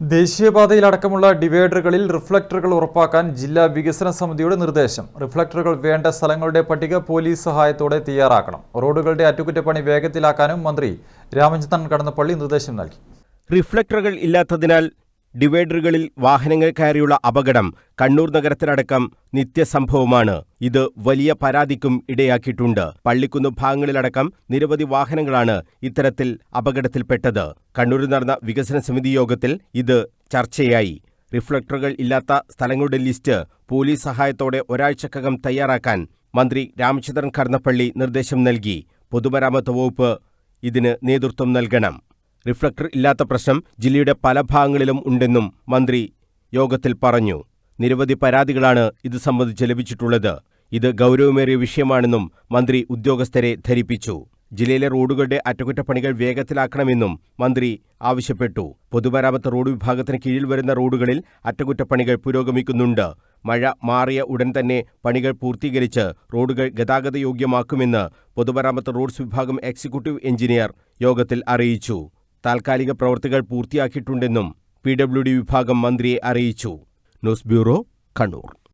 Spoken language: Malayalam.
ദേശീയപാതയിലടക്കമുള്ള ഡിവൈഡറുകളിൽ റിഫ്ലക്ടറുകൾ ഉറപ്പാക്കാൻ ജില്ലാ വികസന സമിതിയുടെ നിർദ്ദേശം. റിഫ്ലക്ടറുകൾ വേണ്ട സ്ഥലങ്ങളുടെ പട്ടിക പോലീസ് സഹായത്തോടെ തയ്യാറാക്കണം. റോഡുകളുടെ അറ്റകുറ്റപ്പണി വേഗത്തിലാക്കാനും മന്ത്രി രാമചന്ദ്രൻ കടന്നപ്പള്ളി നിർദ്ദേശം നൽകി. റിഫ്ലക്ടറുകൾ ഇല്ലാത്തതിനാൽ ഡിവൈഡറുകളിൽ വാഹനങ്ങൾ കയറിയുള്ള അപകടം കണ്ണൂർ നഗരത്തിലടക്കം നിത്യസംഭവമാണ്. ഇത് വലിയ പരാതിക്കും ഇടയാക്കിയിട്ടുണ്ട്. പള്ളിക്കുന്ന് ഭാഗങ്ങളിലടക്കം നിരവധി വാഹനങ്ങളാണ് ഇത്തരത്തിൽ അപകടത്തിൽപ്പെട്ടത്. കണ്ണൂരിൽ നടന്ന വികസന സമിതി യോഗത്തിൽ ഇത് ചർച്ചയായി. റിഫ്ലക്ടറുകൾ ഇല്ലാത്ത സ്ഥലങ്ങളുടെ ലിസ്റ്റ് പോലീസ് സഹായത്തോടെ ഒരാഴ്ചക്കകം തയ്യാറാക്കാൻ മന്ത്രി രാമചന്ദ്രൻ കടന്നപ്പള്ളി നിർദ്ദേശം നൽകി. പൊതുമരാമത്ത് വകുപ്പ് ഇതിന് നേതൃത്വം നൽകണം. റിഫ്ലക്ടർ ഇല്ലാത്ത പ്രശ്നം ജില്ലയുടെ പല ഭാഗങ്ങളിലും ഉണ്ടെന്നും മന്ത്രി യോഗത്തിൽ പറഞ്ഞു. നിരവധി പരാതികളാണ് ഇത് സംബന്ധിച്ച് ലഭിച്ചിട്ടുള്ളത്. ഇത് ഗൗരവമേറിയ വിഷയമാണെന്നും മന്ത്രി ഉദ്യോഗസ്ഥരെ ധരിപ്പിച്ചു. ജില്ലയിലെ റോഡുകളുടെ അറ്റകുറ്റപ്പണികൾ വേഗത്തിലാക്കണമെന്നും മന്ത്രി ആവശ്യപ്പെട്ടു. പൊതുമരാമത്ത് റോഡ് വിഭാഗത്തിന് കീഴിൽ വരുന്ന റോഡുകളിൽ അറ്റകുറ്റപ്പണികൾ പുരോഗമിക്കുന്നുണ്ട്. മഴ മാറിയ ഉടൻ തന്നെ പണികൾ പൂർത്തീകരിച്ച് റോഡുകൾ ഗതാഗതയോഗ്യമാക്കുമെന്ന് പൊതുമരാമത്ത് റോഡ്സ് വിഭാഗം എക്സിക്യൂട്ടീവ് എഞ്ചിനീയർ യോഗത്തിൽ അറിയിച്ചു. താൽക്കാലിക പ്രവൃത്തികൾ പൂർത്തിയാക്കിയിട്ടുണ്ടെന്നും പി ഡബ്ല്യു ഡി വിഭാഗം മന്ത്രിയെ അറിയിച്ചു. News bureau Kannur.